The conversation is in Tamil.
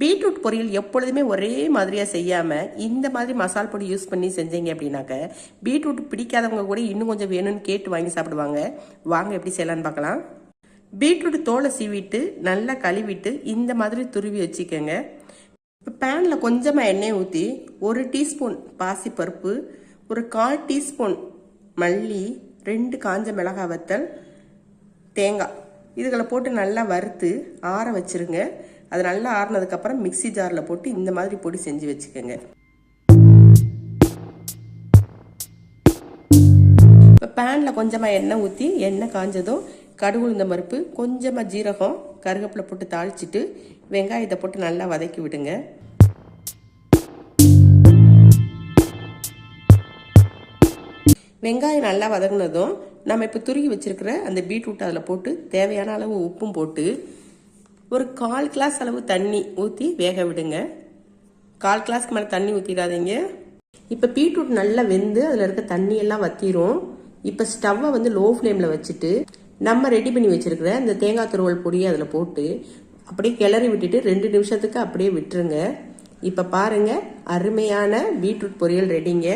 பீட்ரூட் பொரியல் எப்பொழுதுமே ஒரே மாதிரியாக செய்யாமல் இந்த மாதிரி மசால் பொடி யூஸ் பண்ணி செஞ்சீங்க அப்படின்னாக்க பீட்ரூட் பிடிக்காதவங்க கூட இன்னும் கொஞ்சம் வேணும்னு கேட்டு வாங்கி சாப்பிடுவாங்க. வாங்க எப்படி செய்யலான்னு பார்க்கலாம். பீட்ரூட் தோலை சீவிட்டு நல்லா கழுவிட்டு இந்த மாதிரி துருவி வச்சுக்கோங்க. இப்போ பேனில் கொஞ்சமாக எண்ணெய் ஊற்றி ஒரு டீஸ்பூன் பாசிப்பருப்பு ஒரு கால் டீஸ்பூன் மல்லி ரெண்டு காஞ்ச மிளகாய் வத்தல் தேங்காய். இதுகளை போட்டு நல்லா வறுத்து ஆற வச்சிருங்க. அது நல்லா ஆறுனதுக்கப்புறம் மிக்ஸி ஜாரில் போட்டு இந்த மாதிரி பொடி செஞ்சு வச்சுக்கோங்க. இப்போ பேனில் கொஞ்சமாக எண்ணெய் ஊற்றி எண்ணெய் காஞ்சதும் கடுகு உளுந்த பருப்பு கொஞ்சமாக ஜீரகம் கருவேப்பிலை போட்டு தாளிச்சிட்டு வெங்காயத்தை போட்டு நல்லா வதக்கி விடுங்க. வெங்காயம் நல்லா வதங்கினதும் நம்ம இப்போ துருகி வச்சுருக்கிற அந்த பீட்ரூட் அதில் போட்டு தேவையான அளவு உப்பும் போட்டு ஒரு கால் கிளாஸ் அளவு தண்ணி ஊற்றி வேக விடுங்க. கால் கிளாஸ்க்கு மேலே தண்ணி ஊற்றிடாதீங்க இப்போ பீட்ரூட் நல்லா வெந்து அதில் இருக்க தண்ணியெல்லாம் வத்திரும். இப்போ ஸ்டவ்வை வந்து லோ ஃப்ளேமில் வச்சுட்டு நம்ம ரெடி பண்ணி வச்சுருக்கிற இந்த தேங்காய் துருவல் பொடியை அதில் போட்டு அப்படியே கிளறி விட்டுட்டு ரெண்டு நிமிஷத்துக்கு அப்படியே விட்டுருங்க. இப்போ பாருங்கள் அருமையான பீட்ரூட் பொரியல் ரெடிங்க.